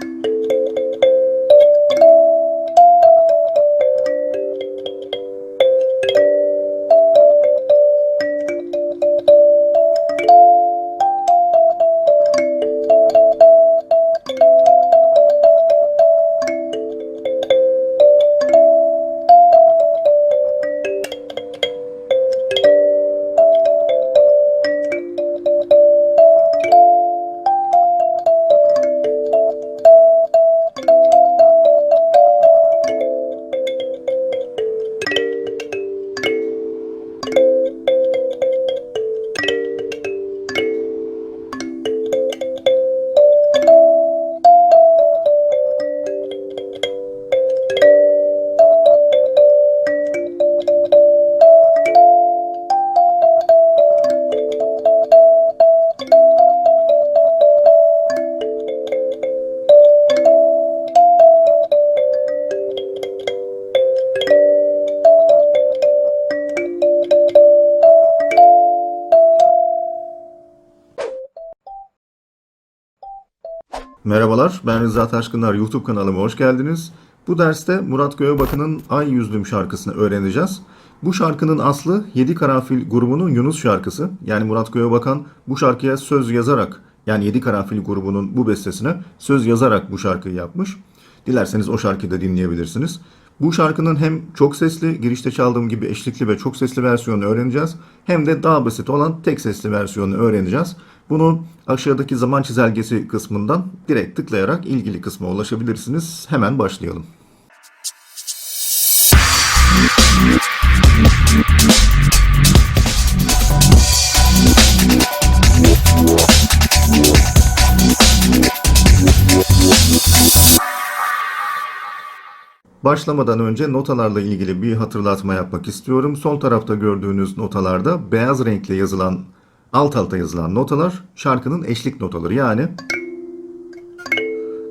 you Merhabalar, ben Rıza Taşkınlar YouTube kanalıma hoş geldiniz. Bu derste Murat Göğebakan'ın Ay Yüzdüm şarkısını öğreneceğiz. Bu şarkının aslı Yedi Karanfil grubunun Yunus şarkısı. Yani Murat Göğebakan bu şarkıya söz yazarak, yani Yedi Karanfil grubunun bu bestesine söz yazarak bu şarkıyı yapmış. Dilerseniz o şarkıyı da dinleyebilirsiniz. Bu şarkının hem çok sesli, girişte çaldığım gibi eşlikli ve çok sesli versiyonunu öğreneceğiz. Hem de daha basit olan tek sesli versiyonunu öğreneceğiz. Bunu aşağıdaki zaman çizelgesi kısmından direkt tıklayarak ilgili kısma ulaşabilirsiniz. Hemen başlayalım. Başlamadan önce notalarla ilgili bir hatırlatma yapmak istiyorum. Sol tarafta gördüğünüz notalarda beyaz renkle yazılan, alt alta yazılan notalar şarkının eşlik notaları. Yani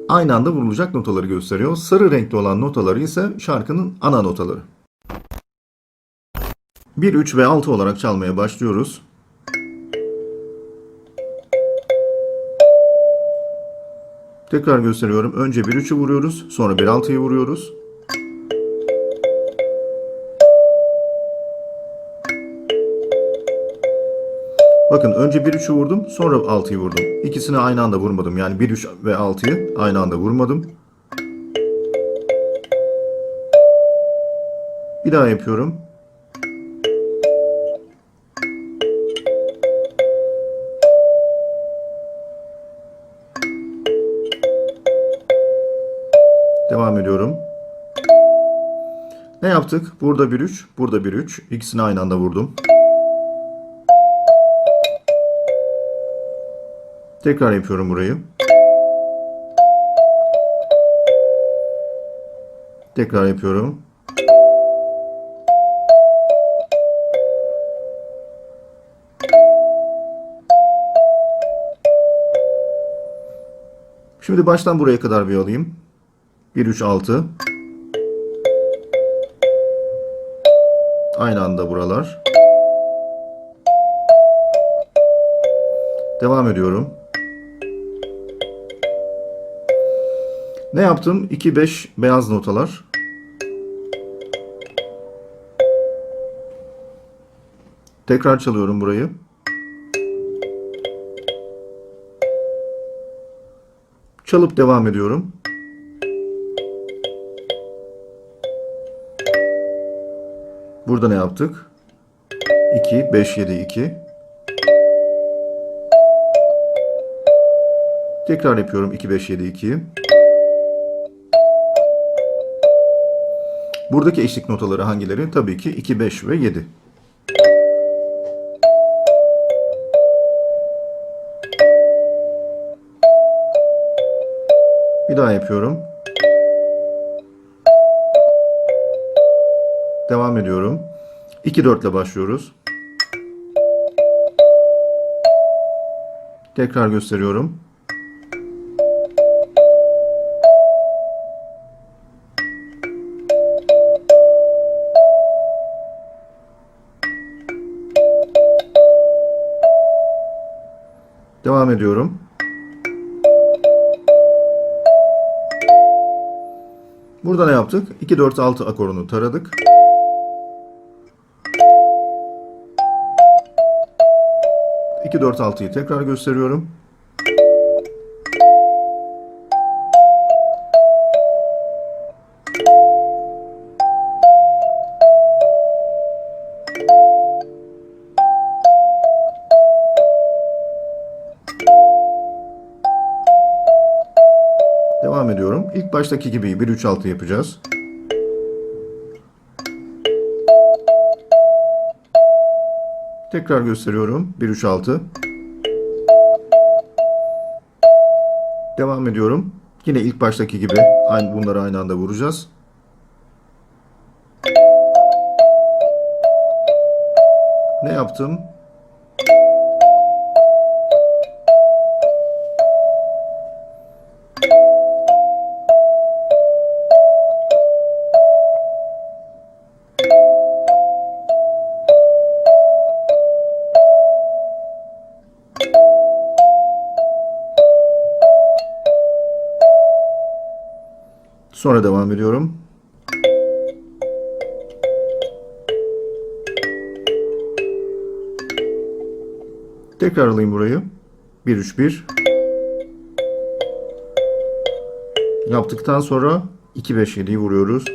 aynı anda vurulacak notaları gösteriyor. Sarı renkli olan notaları ise şarkının ana notaları. 1, 3 ve 6 olarak çalmaya başlıyoruz. Tekrar gösteriyorum. Önce 1 3'ü vuruyoruz, sonra 1 6'yı vuruyoruz. Bakın önce 1 3'ü vurdum, sonra 6'yı vurdum. İkisini aynı anda vurmadım. Yani 1 3 ve 6'yı aynı anda vurmadım. Bir daha yapıyorum. Devam ediyorum. Ne yaptık? Burada bir 3, burada bir 3. İkisini aynı anda vurdum. Tekrar yapıyorum burayı. Tekrar yapıyorum. Şimdi baştan buraya kadar bir alayım. 1 3 6 Aynı anda buralar. Devam ediyorum. Ne yaptım? 2 5 beyaz notalar. Tekrar çalıyorum burayı. Çalıp devam ediyorum. Burada ne yaptık? 2, 5, 7, 2. Tekrar yapıyorum 2, 5, 7, 2'yi. Buradaki eşlik notaları hangileri? Tabii ki 2, 5 ve 7. Bir daha yapıyorum. Devam ediyorum. 2 4 ile başlıyoruz. Tekrar gösteriyorum. devam ediyorum. Burada ne yaptık? 2-4-6 akorunu taradık. İki dört altıyı tekrar gösteriyorum. Devam ediyorum. İlk baştaki gibi 1-3-6 yapacağız. Tekrar gösteriyorum. 1-3-6. Devam ediyorum. Yine ilk baştaki gibi aynı bunları aynı anda vuracağız. Ne yaptım? Sonra devam ediyorum. Tekrar alayım burayı. 1 3 1. Yaptıktan sonra 2 5 7'yi vuruyoruz.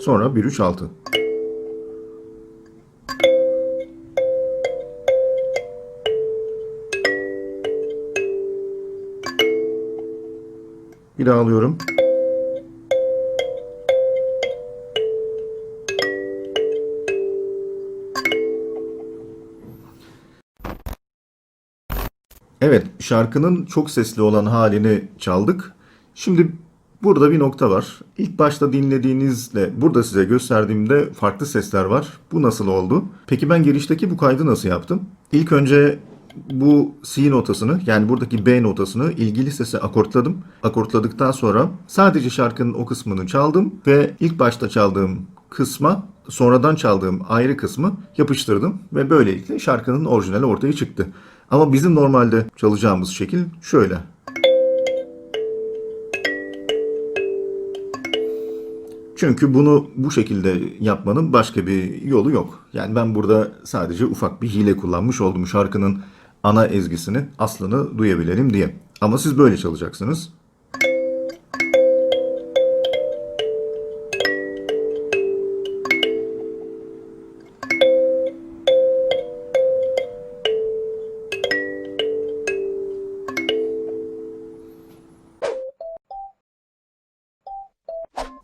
Sonra 1 3 6. Bir daha alıyorum. Evet, şarkının çok sesli olan halini çaldık. Şimdi burada bir nokta var. İlk başta dinlediğinizle burada size gösterdiğimde farklı sesler var. Bu nasıl oldu? Peki ben girişteki bu kaydı nasıl yaptım? İlk önce bu C notasını yani buradaki B notasını ilgili sese akortladım. Akortladıktan sonra sadece şarkının o kısmını çaldım ve ilk başta çaldığım kısma sonradan çaldığım ayrı kısmı yapıştırdım ve böylelikle şarkının orijinali ortaya çıktı. Ama bizim normalde çalacağımız şekil şöyle. Çünkü bunu bu şekilde yapmanın başka bir yolu yok. Yani ben burada sadece ufak bir hile kullanmış oldum şarkının ana ezgisini, aslını duyabilelim diye. Ama siz böyle çalacaksınız.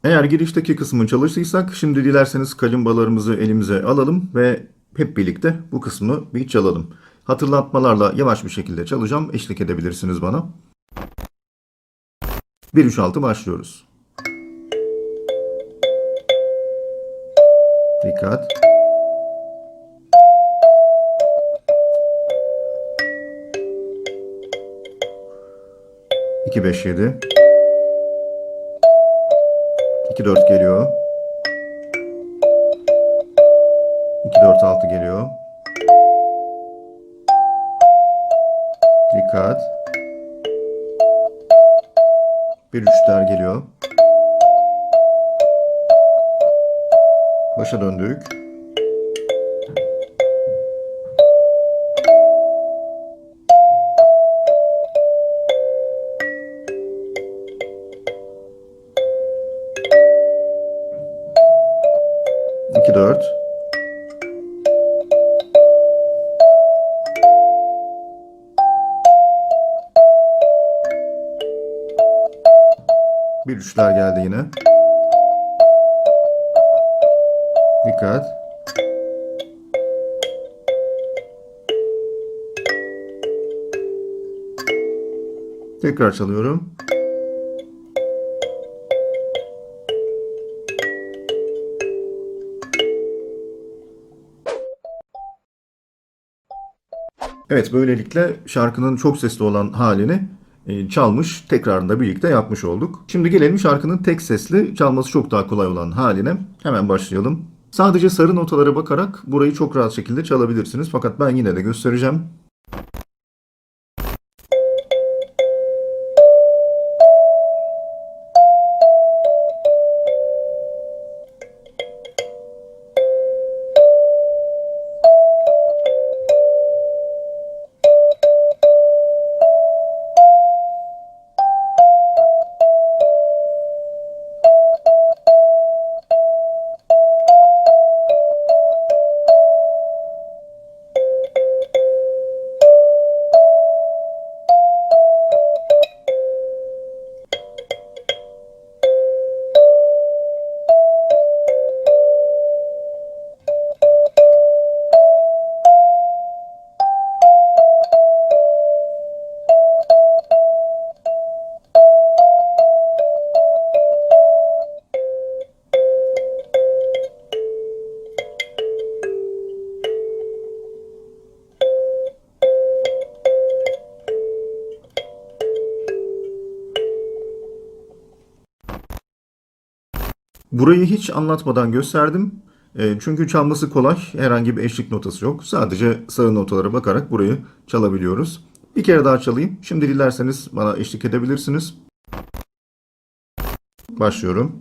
Eğer girişteki kısmı çalıştıysak şimdi dilerseniz kalimbalarımızı elimize alalım ve hep birlikte bu kısmı bir çalalım. Hatırlatmalarla yavaş bir şekilde çalacağım. Eşlik edebilirsiniz bana. 1-3-6 başlıyoruz. Dikkat. İki beş yedi. 2-4 geliyor. 2-4-6 geliyor. Dikkat. Bir üçler geliyor. Başa döndük. Bir üçler geldi yine. Dikkat. Tekrar çalıyorum. Evet böylelikle şarkının çok sesli olan halini çalmış, tekrarında birlikte yapmış olduk. Şimdi gelelim şarkının tek sesli, çalması çok daha kolay olan haline. Hemen başlayalım. Sadece sarı notalara bakarak burayı çok rahat şekilde çalabilirsiniz. Fakat ben yine de göstereceğim. Burayı hiç anlatmadan gösterdim. E, çünkü çalması kolay. Herhangi bir eşlik notası yok. Sadece sarı notalara bakarak burayı çalabiliyoruz. Bir kere daha çalayım. Şimdi dilerseniz bana eşlik edebilirsiniz. Başlıyorum.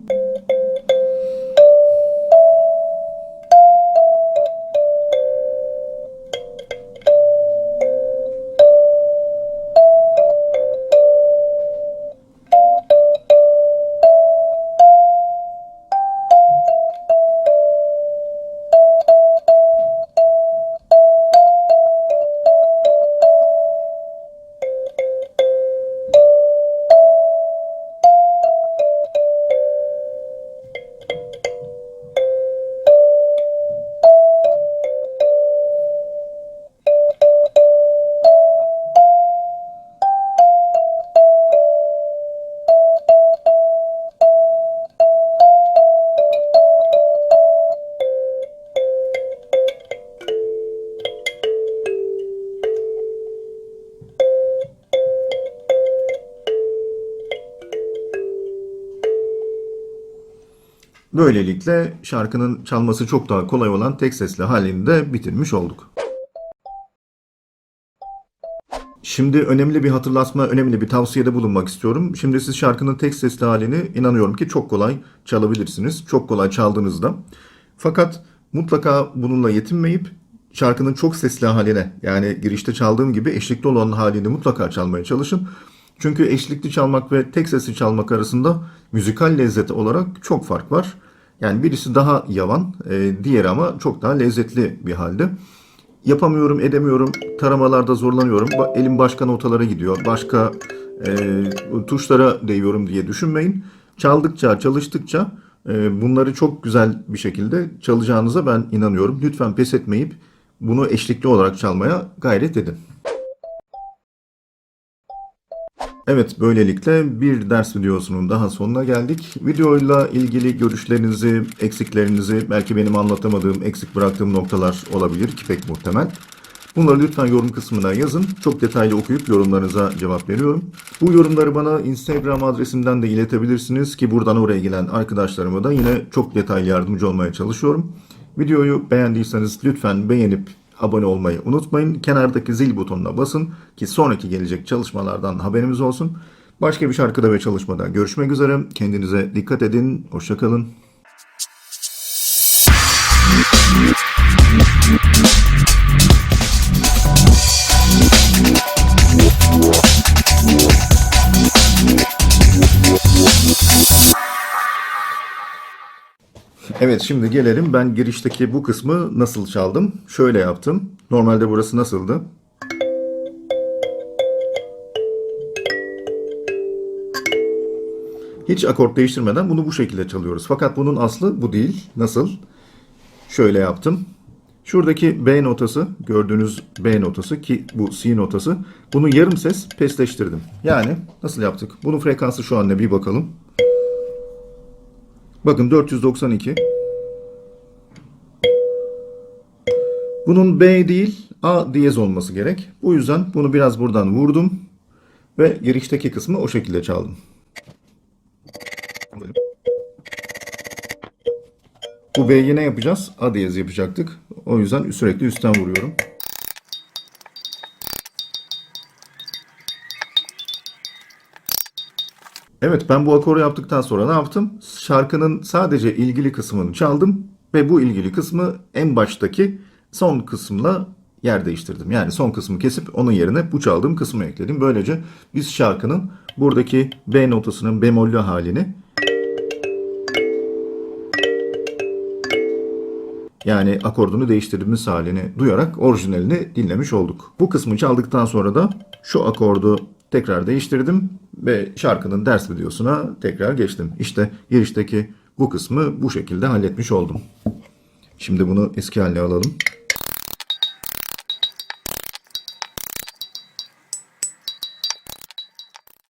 Böylelikle şarkının çalması çok daha kolay olan tek sesli halini de bitirmiş olduk. Şimdi önemli bir hatırlatma, önemli bir tavsiyede bulunmak istiyorum. Şimdi siz şarkının tek sesli halini inanıyorum ki çok kolay çalabilirsiniz. Çok kolay çaldığınızda. Fakat mutlaka bununla yetinmeyip şarkının çok sesli haline yani girişte çaldığım gibi eşlikli olan halini mutlaka çalmaya çalışın. Çünkü eşlikli çalmak ve tek sesli çalmak arasında müzikal lezzet olarak çok fark var. Yani birisi daha yavan, e, diğeri ama çok daha lezzetli bir halde. Yapamıyorum, edemiyorum, taramalarda zorlanıyorum, elim başka notalara gidiyor, başka e, tuşlara değiyorum diye düşünmeyin. Çaldıkça, çalıştıkça e, bunları çok güzel bir şekilde çalacağınıza ben inanıyorum. Lütfen pes etmeyip bunu eşlikli olarak çalmaya gayret edin. Evet, böylelikle bir ders videosunun daha sonuna geldik. Videoyla ilgili görüşlerinizi, eksiklerinizi, belki benim anlatamadığım, eksik bıraktığım noktalar olabilir ki pek muhtemel. Bunları lütfen yorum kısmına yazın. Çok detaylı okuyup yorumlarınıza cevap veriyorum. Bu yorumları bana Instagram adresimden de iletebilirsiniz ki buradan oraya gelen arkadaşlarıma da yine çok detaylı yardımcı olmaya çalışıyorum. Videoyu beğendiyseniz lütfen beğenip abone olmayı unutmayın. Kenardaki zil butonuna basın ki sonraki gelecek çalışmalardan haberimiz olsun. Başka bir şarkıda ve çalışmada görüşmek üzere. Kendinize dikkat edin. Hoşçakalın. Evet şimdi gelelim ben girişteki bu kısmı nasıl çaldım? Şöyle yaptım. Normalde burası nasıldı? Hiç akort değiştirmeden bunu bu şekilde çalıyoruz. Fakat bunun aslı bu değil. Nasıl? Şöyle yaptım. Şuradaki B notası, gördüğünüz B notası ki bu C notası. Bunu yarım ses pesleştirdim. Yani nasıl yaptık? Bunun frekansı şu an ne bir bakalım. Bakın 492. Bunun B değil A diyez olması gerek. Bu yüzden bunu biraz buradan vurdum ve girişteki kısmı o şekilde çaldım. Bu B'yi ne yapacağız? A diyez yapacaktık. O yüzden sürekli üstten vuruyorum. Evet ben bu akoru yaptıktan sonra ne yaptım? Şarkının sadece ilgili kısmını çaldım ve bu ilgili kısmı en baştaki son kısımla yer değiştirdim. Yani son kısmı kesip onun yerine bu çaldığım kısmı ekledim. Böylece biz şarkının buradaki B notasının bemollü halini yani akordunu değiştirdiğimiz halini duyarak orijinalini dinlemiş olduk. Bu kısmı çaldıktan sonra da şu akordu tekrar değiştirdim ve şarkının ders videosuna tekrar geçtim. İşte girişteki bu kısmı bu şekilde halletmiş oldum. Şimdi bunu eski haline alalım.